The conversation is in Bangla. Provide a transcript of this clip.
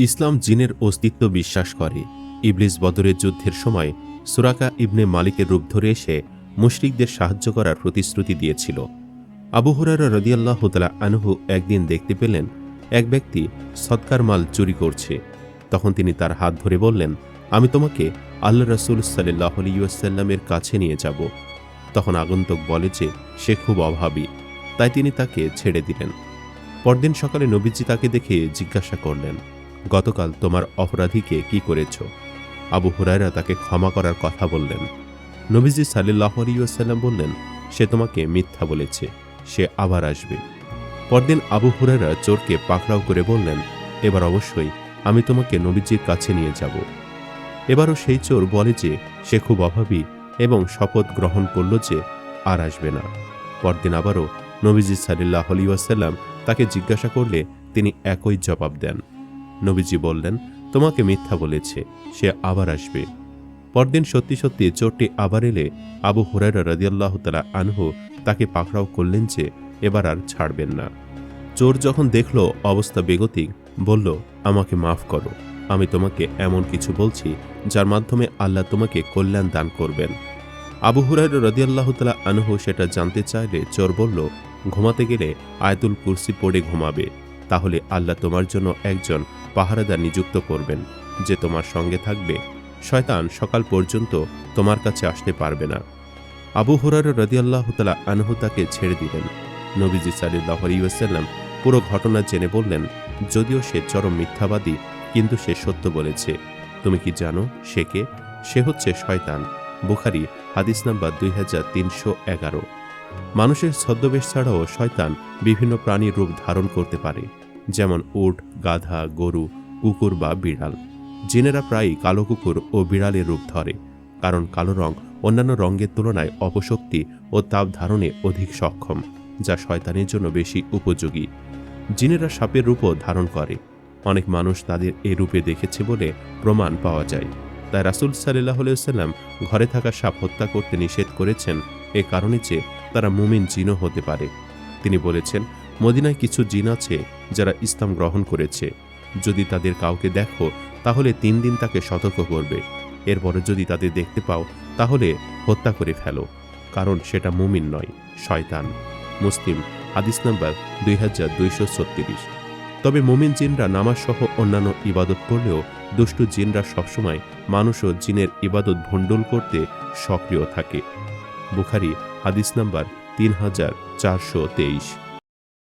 ইসলাম জিনের অস্তিত্ব বিশ্বাস করে। ইবলিস বদরের যুদ্ধের সময় সুরাকা ইবনে মালিকের রূপ ধরে এসে মুশরিকদের সাহায্য করার প্রতিশ্রুতি দিয়েছিল। আবু হুরারা রদিয়াল্লাহ তালা আনহু একদিন দেখতে পেলেন, এক ব্যক্তি সৎকার মাল চুরি করছে। তখন তিনি তার হাত ধরে বললেন, আমি তোমাকে আল্লাহ রসুল সাল্লাহ আলিউসাল্লামের কাছে নিয়ে যাব। তখন আগন্তুক বলে যে, সে খুব অভাবী। তাই তিনি তাকে ছেড়ে দিলেন। পরদিন সকালে নবীজি তাকে দেখে জিজ্ঞাসা করলেন গতকাল তোমার অপরাধীকে কি করেছ? আবু হুরায়রা তাকে ক্ষমা করার কথা বললেন। নবীজি সাল্লাহ আলিউসাল্লাম বললেন, সে তোমাকে মিথ্যা বলেছে, সে আবার আসবে। পরদিন আবু হুরায়রা চোরকে পাকড়াও করে বললেন, এবার অবশ্যই আমি তোমাকে নবীজির কাছে নিয়ে যাব। এবারও সেই চোর বলে যে সে খুব অভাবী এবং শপথ গ্রহণ করল যে আর আসবে না। পরদিন আবারও নবীজি সাল্লাহ আলিউসাল্লাম তাকে জিজ্ঞাসা করলে তিনি একই জবাব দেন। নবীজি বললেন, তোমাকে মিথ্যা বলেছে, সে আবার আসবে। পরদিন সত্যি সত্যি চোরটি আবার এলে আবু হুরায়রা রাদিয়াল্লাহ তালা আনহু তাকে পাকড়াও করলেন যে এবার আর ছাড়বেন না। চোর যখন দেখল অবস্থা বেগতিক, বলল, আমাকে মাফ করো, আমি তোমাকে এমন কিছু বলছি, যার মাধ্যমে আল্লাহ তোমাকে কল্যাণ দান করবেন। আবু হুরায়রা রদিয়াল্লাহ তালা আনহু সেটা জানতে চাইলে চোর বলল, ঘুমাতে গেলে আয়তুল কুরসি পড়ে ঘুমাবে, তাহলে আল্লাহ তোমার জন্য একজন পাহারাদার নিযুক্ত করবেন। যে তোমার সঙ্গে থাকবে, শয়তান সকাল পর্যন্ত তোমার কাছে আসতে পারবে না। আবু হুরার রদিয়াল্লাহ তালা আনহু তাকে ছেড়ে দিলেন। নবীজি সাল্লাহ পুরো ঘটনা জেনে বললেন, যদিও সে চরম মিথ্যাবাদী, কিন্তু সে সত্য বলেছে। তুমি কি জানো সে কে? সে হচ্ছে শয়তান। বুখারি, হাদিস নাম্বার দুই হাজার তিনশো এগারো। মানুষের ছদ্মবেশ ছাড়াও শয়তান বিভিন্ন প্রাণীর রূপ ধারণ করতে পারে। যেমন উট, গাধা, গরু, কুকুর বা বিড়াল। জিনেরা প্রায়ই কালো কুকুর ও বিড়ালের রূপ ধরে, কারণ কালো রং অন্যান্য রঙের তুলনায় অপশক্তি ও তাপ ধারণে অধিক সক্ষম, যা শয়তানের জন্য বেশি উপযোগী। জিনেরা সাপের রূপও ধারণ করে। অনেক মানুষ তাদের এ রূপে দেখেছে বলে প্রমাণ পাওয়া যায়। তাই রাসুল সাল্লাহ সাল্লাম ঘরে থাকা সাপ হত্যা করতে নিষেধ করেছেন এ কারণে যে তারা মুমিন জিনও হতে পারে। তিনি বলেছেন, মদিনায় কিছু জিন আছে যারা ইসলাম গ্রহণ করেছে। যদি তাদের কাউকে দেখো, তাহলে তিন দিন তাকে সতর্ক করবে। এরপরে যদি তাদের দেখতে পাও, তাহলে হত্যা করে ফেলো। কারণ সেটা মুমিন নয়, শয়তান। মুসলিম, হাদিস নাম্বার দুই হাজার দুইশো ছত্রিশ। তবে মুমিন জিনরা নামাজ সহ অন্যান্য ইবাদত করলেও দুষ্টু জিনরা সবসময় মানুষ ও জিনের ইবাদত ভণ্ডুল করতে সক্রিয় থাকে। বুখারি, হাদিস নাম্বার তিন হাজার চারশো তেইশ।